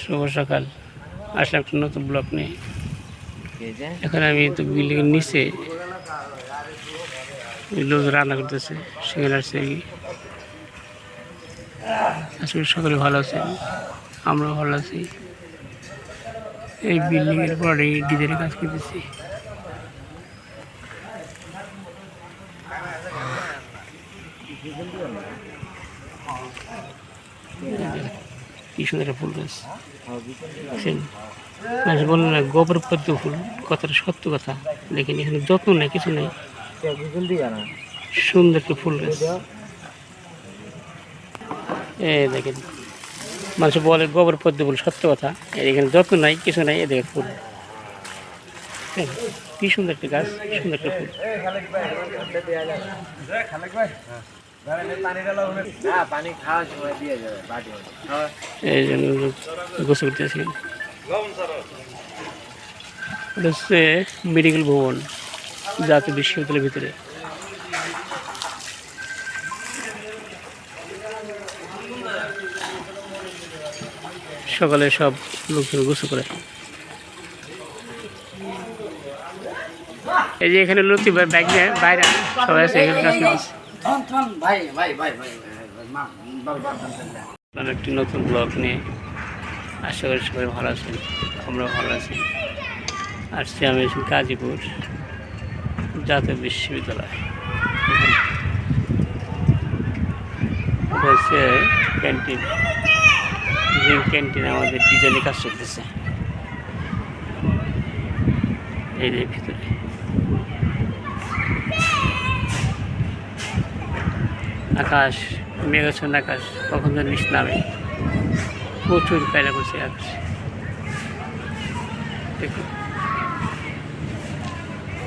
শুভ সকাল। আসলে একটা নতুন ব্লক নিয়ে। এই এখন আমি তো বিল্ডিংয়ের নিচে লোক রান্না করতেছে সেখানে আসছে কি আসলে সকলে ভালো আছেন আমরাও ভালো আছি। এই বিল্ডিংয়ের পরে ডিজাইনের কাজ করতেছি। কি সুন্দর ফুল গাছ। বুঝছেন? মানুষ বলল না গোবর পদ্ম ফুল কথাটা সত্য কথা। দেখেন এখানে যত্ন নেই কিছু নেই। সুন্দর একটা ফুল গাছ। এ দেখেন মানুষ বলে গোবর পদ্ম ফুল সত্য কথা। এখানে যত্ন নাই কিছু নাই এ দেখেন ফুল। হ্যাঁ, কি সুন্দর একটা গাছ সুন্দর একটা ফুল। এই জন্য গোসল এটা হচ্ছে মেডিকেল ভবন জাতীয় বিশ্ববিদ্যালয়ের ভিতরে সকালে সব লোকজন গোসল করে এই যে এখানে ব্যাগ বাইরে সবাই আছে, এখানে একটি নতুন ব্লগ নিয়ে আশা করি সবাই ভালো আছেন আমরা ভালো আছি। আসছি আমি এসেছি গাজীপুর জাতীয় বিশ্ববিদ্যালয়। হচ্ছে ক্যান্টিন। যে ক্যান্টিনে আমাদের ডিজাইনে কাজ চলতেছে। এই যে ভিতরে। আকাশ মেঘাচ্ছন্ন আকাশ কখন যেন বৃষ্টি নামে। প্রচুর কায়লা করছে আকাশ। দেখুন।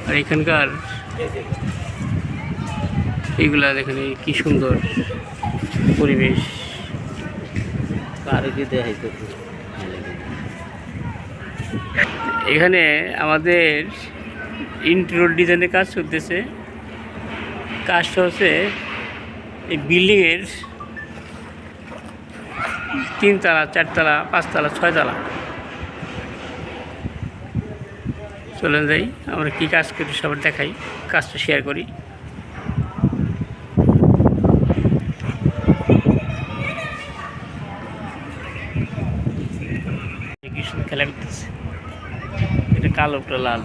আর এখানকার এইগুলা দেখেন এই কি সুন্দর পরিবেশ। এখানে আমাদের ইন্টেরিয়র ডিজাইনের কাজ চলতেছে। কাজটা হচ্ছে এই বিল্ডিংয়ের তিনতলা, চারতলা, পাঁচতলা, ছয়তলা। চলেন যাই, আমরা কী কাজ করি সবার দেখাই, কাজটা শেয়ার করি। খেলা করতেছে। এটা কালো একটা লাল।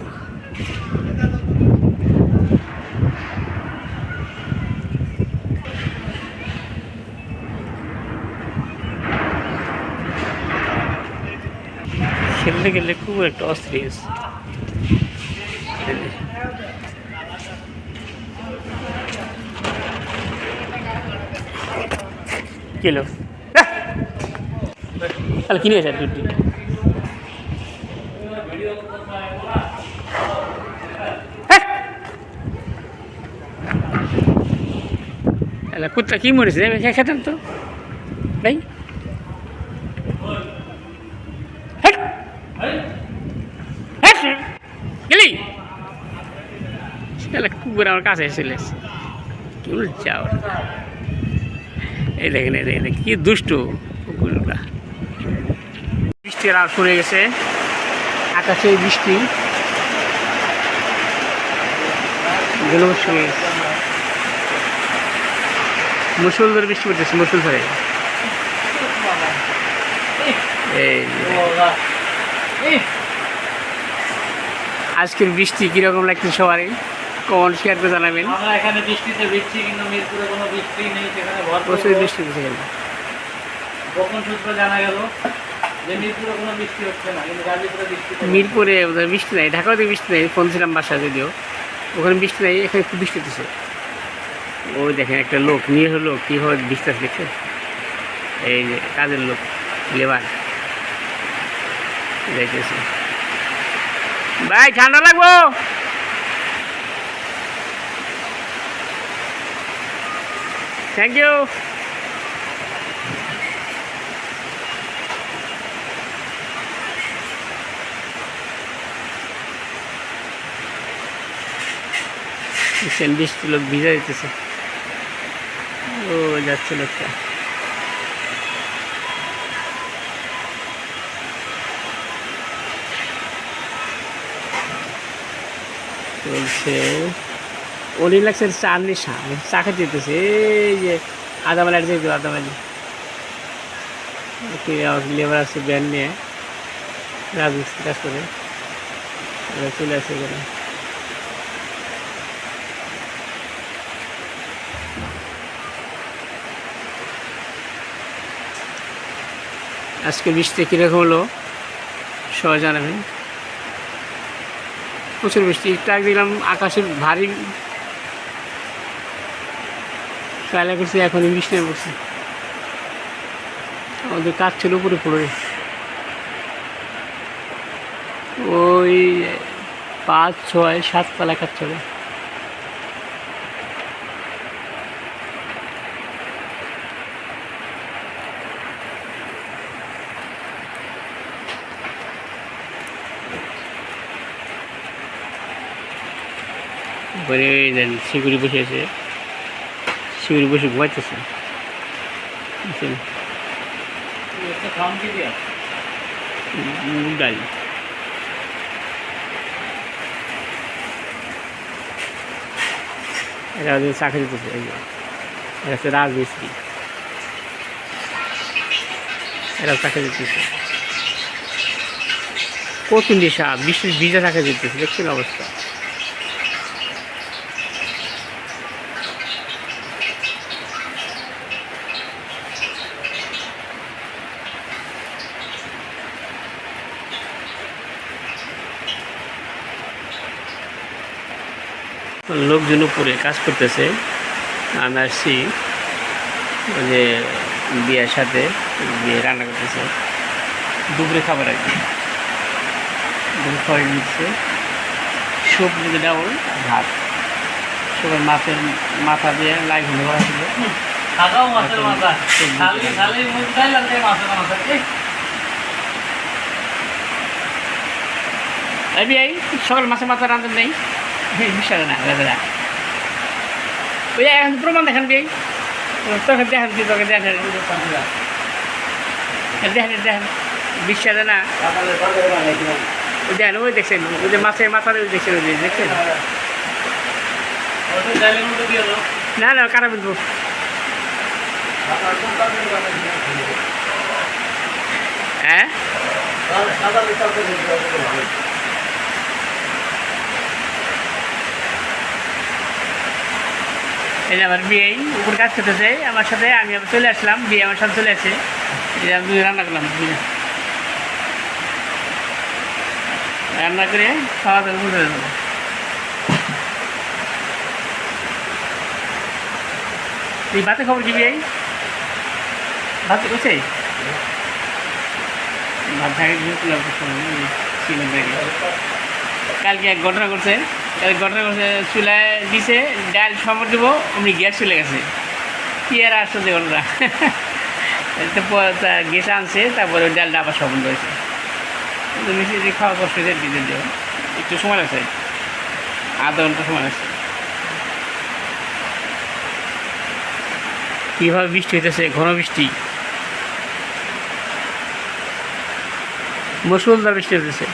খেলতে গেলে খুব একটা অস্থির কিলো তাহলে কিনে গেছে দুটি এলা কুত্তা কি মরেছে আমি খেতাম তো ভাই হেট! হেট! গেলি আমার কাছে চলে কি যাও এই দেখেন এই দেখেন, কি দুষ্ট কুকুরগুলা। বৃষ্টির আর পড়ে গেছে। আকাশে বৃষ্টি। গেল সঙ্গে মুসুলধারে বৃষ্টি পড়তেছে মুসুলধারে এই যে। আজকের বৃষ্টি কীরকম লাগছে সবারই? কমন শেয়ার করে জানাবেন। আমরা এখানে বৃষ্টিতে ভিজছি কিন্তু মিরপুরে কোনো বৃষ্টি নেই সেখানে প্রচুর বৃষ্টি। হচ্ছে। এখানে। গোপন সূত্র জানা গেল যে মিরপুরে কোনো বৃষ্টি হচ্ছে না কিন্তু গাজীপুরে বৃষ্টি মিরপুরে বৃষ্টি নাই ঢাকাও তো বৃষ্টি নেই ফোন ছিলাম বাসায় যদিও। ওখানে বৃষ্টি নেই এখানে খুব বৃষ্টি হতেছে ওই দেখেন একটা লোক নিয়ে হলো কীভাবে বিশ্বাস দেখছে এই যে কাজের লোক লেবার। দেখতেছে ভাই ঠান্ডা লাগবো? থ্যাংক ইউ দেখছেন বৃষ্টি লোক ভিজা দিতেছে। ও যাচ্ছে লোকটা। চলছে অনিল লাগছে চা নেশা চা খেতে এই যে আদামালি যেতে আদামালি লেবার আছে, ব্যান নিয়ে। রাজমিস্ত্রি কাজ করে। চলে আসে এখানে। আজকে বৃষ্টি কীরকম হলো, সবাই জানাবেন। প্রচুর বৃষ্টি। একটু দেখলাম আকাশের ভারী কায়লা করছে এখন বৃষ্টি নেমে পড়ছে। আমাদের কাজ ছিল উপরে পড়ে। ওই পাঁচ, ছয়, সাত তলা কাজ চলে। পরে দেন শিগুড়ি বসে আছে। শিগুড়ি বসে ঘুমাইতেছে। চাকরি দিতেছে এটা হচ্ছে রাজমিস্ত্রি। এরা চাকরি দিতেছে কত নেশা বিশেষ ভিজা চাকরি দিতেছে দেখছেন অবস্থা। লোকজন উপরে কাজ করতেছে। আমি আসছি ওই যে বিয়ের সাথে বিয়ে রান্না করতেছে। দুপুরে খাবার আর কি। দুপুরে খাবার নিচ্ছে সবজি ডাউল ভাত। সবাই মাছের মাথা দিয়ে লাই ঘুরে করা ছিল মাছের মাথা। সকাল মাছের মাথা রাঁধেন নেই। না দাদা ওই এখন প্রমাণ দেখেন বিয়ে। তোকে দেখেন কি তোকে দেখেন দেখেন দেখেন বিশ্বাস না। দেখেন, ওই দেখছেন, ওই যে মাছের মাথার ওই দেখছেন ওই দেখছেন? না না, কারা বলব? হ্যাঁ? এই যে আমার বিয়ে, উপর কাজ করতেছে, আমার সাথে আমি আবার চলে আসলাম, বিয়ে আমার সাথে চলে আসে। এই যে আমি রান্না করলাম রান্না করে খাওয়া দাওয়া বুঝে দেবো। এই ভাতে খবর কি বিয়ে? ভাত বসে ভাত থাকে ছিল কালকে এক ঘটনা করছে কালকে ঘটনা করছে চুলায় দিছে, ডাল সমর দেবো, অমনি গ্যাস চলে গেছে। কি আর আসছে ঘটনা তো প- গ্যাস আনছে, তারপরে ওই ডালটা আবার সবন রয়েছে কিন্তু মিশিয়ে খাওয়া কষ্ট হয়েছে, দিতে দেবো একটু সময় লাগছে। আধা ঘণ্টা সময় লাগছে। কীভাবে বৃষ্টি হইতেছে, ঘন বৃষ্টি। মুসুলধার বৃষ্টি হতেছে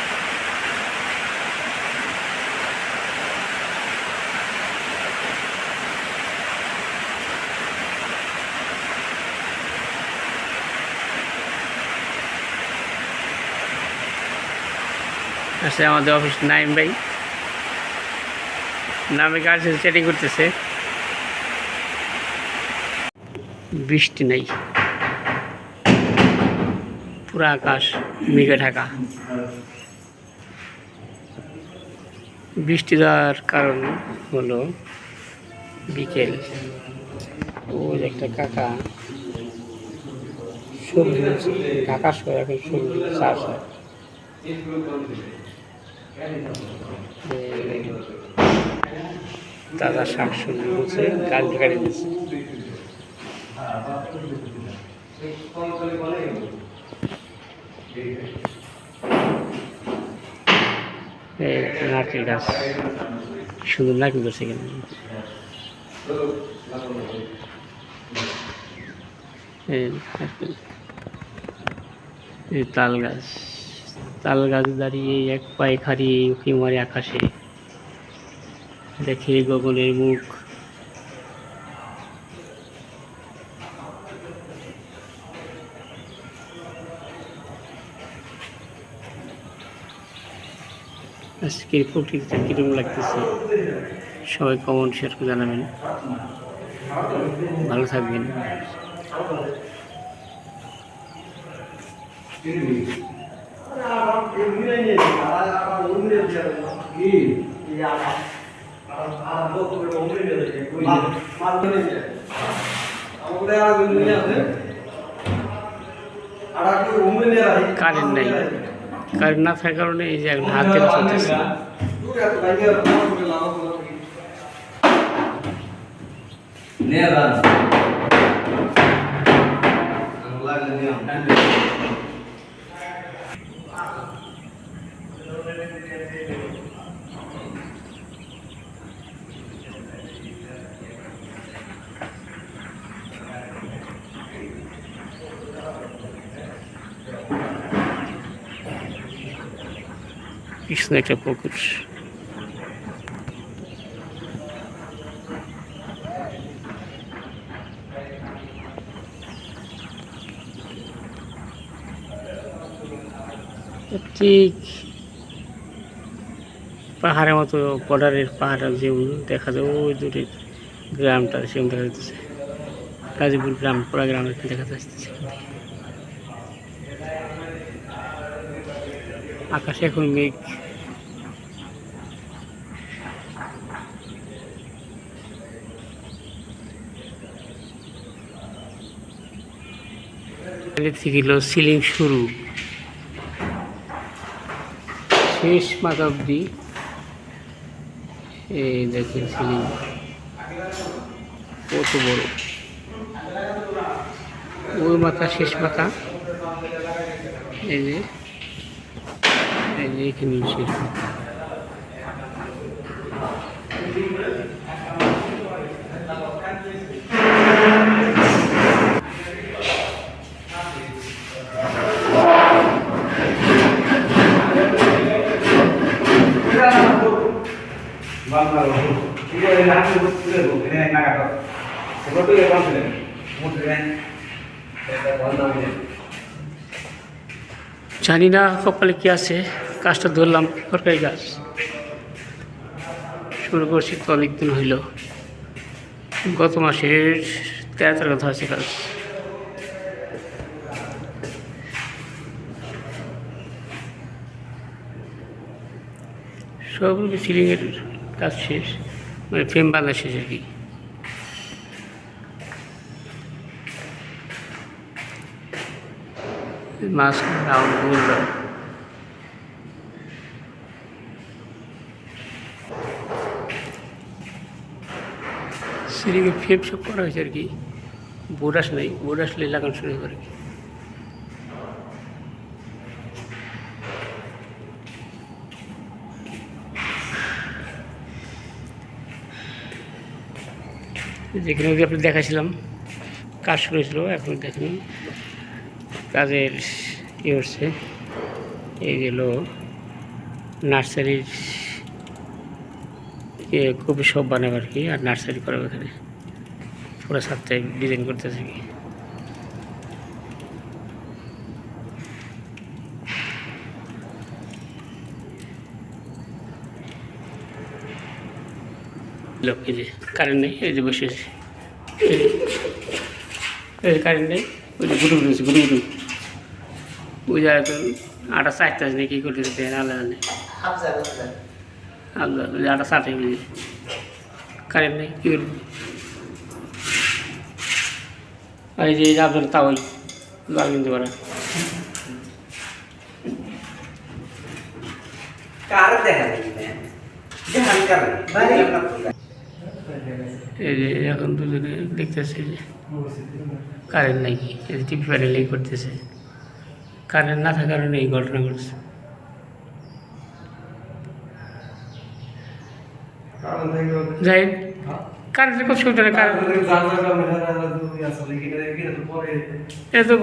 আছে আমাদের অফিস নাইম ভাই। নামে কাজ চ্যাটিং করতেছে। বৃষ্টি নেই। পুরা আকাশ মেঘে ঢাকা। বৃষ্টি দেওয়ার কারণ হলো বিকেল। ও একটা কাকা, সবজি শহরে এখন সবজি চাষ হয়। তাজা শাক সবজি বলছে, গাছ গাড়ি দিচ্ছে নারকেল গাছ সুন্দর নারকেল গাছ এখানে এই তাল গাছ। তাল গাছ দাঁড়িয়ে এক পায়ে খাড়িয়ে উঁকি মারে আকাশে দেখে গগনের মুখ। আজকের প্রকৃতিটা কীরকম লাগতেছে? সবাই কমন শেয়ার করে জানাবেন। ভালো থাকবেন। কারেন্ট নাই কারেন্ট না থাকার কারণে এই যে এখন হাতে চলতেছে কৃষ্ণ একটা পুকুর ঠিক পাহাড়ের মতো বর্ডারের পাহাড় যেমন দেখা যায়, ওই দূরে গ্রামটা সেরকম দেখা যাচ্ছে গাজীপুর গ্রাম পুরা গ্রামের দেখা যাচ্ছে সেখান থেকে। আকাশে এখন মেঘ। ছিল সিলিং শুরু। শেষ মাথা অব্দি এই দেখেন সিলিং। কত বড়। ওই মাথা, শেষ মাথা। এই যে এই যে এখানে শেষ মাথা। জানি না কপালে কি আছে, কাজটা ধরলাম সরকারি গাছ শুরু করছি তো অনেকদিন হইল। গত মাসের তেরো তারিখ হয়েছে কাজ। সব সিলিংয়ের কাজ শেষ মানে ফ্রেম বাঁধা শেষ আর কি। রাউন্ড গোল রাউন্ড সিলিংয়ে ফ্রেম সব করা হয়েছে আর কি। বোর্ড নেই, বোর্ড আসলে লাগানো শুরু করে যেখানে ওই যে আপনি দেখাছিলাম কাজ শুরু হয়েছিল, এখন দেখুন কাজের ইয়ে হচ্ছে, এই যে নার্সারির কপি সব বানাবে আর কি, আর নার্সারি করাবে এখানে পুরো সাথে ডিজাইন করতেছে কি। যে কারেন্ট নেই, এই যে বসে আছে। কারেন্ট নেই, ওই যে গুটু গুটু গুটু গুটু জায়গায় তো আটা চারটাস নেই কী করতে দেন আলাদা নেই। আলাদা আটা চাটে বুঝি কারেন্ট নেই কী করব? এই যে আপনার তাওয়াই লাল কিনতে পারেন এই যে এখন দুজনে দেখতেছে যে কারেন্ট নাই এই যে টিভি প্যানেল করতেছে। কারেন্ট না থাকার কারণে এই ঘটনা ঘটছে। যাই কারেন্টের খুব সুবিধা কারেন্ট এটা তো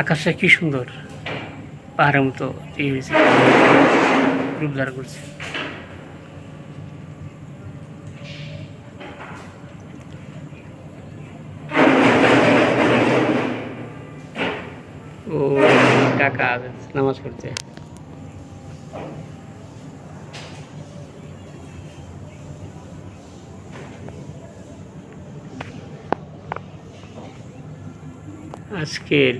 আকাশটা কি সুন্দর? পাহাড়ের মতো ইয়ে হয়েছে রূপ করছে। ও কাকা নামাজ পড়তে আজকের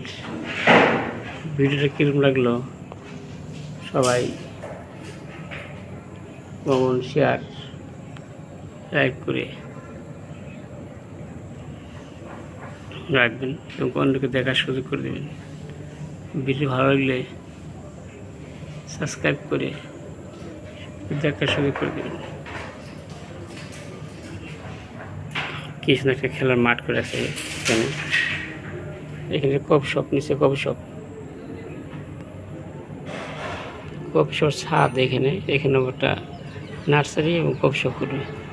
ভিডিওটা কীরকম লাগল? সবাই কমন শেয়ার, লাইক করে রাখবেন এবং অন্যকে দেখার সুযোগ করে দেবেন। ভিডিও ভালো লাগলে সাবস্ক্রাইব করে দেখার সুযোগ করে দেবেন। কি সুন্দর একটা খেলার মাঠ করে আছে এখানে। এখানে কফ নিচে কফ শপ। ছাদ এখানে এখানে একটা নার্সারি এবং কফ শপ করবে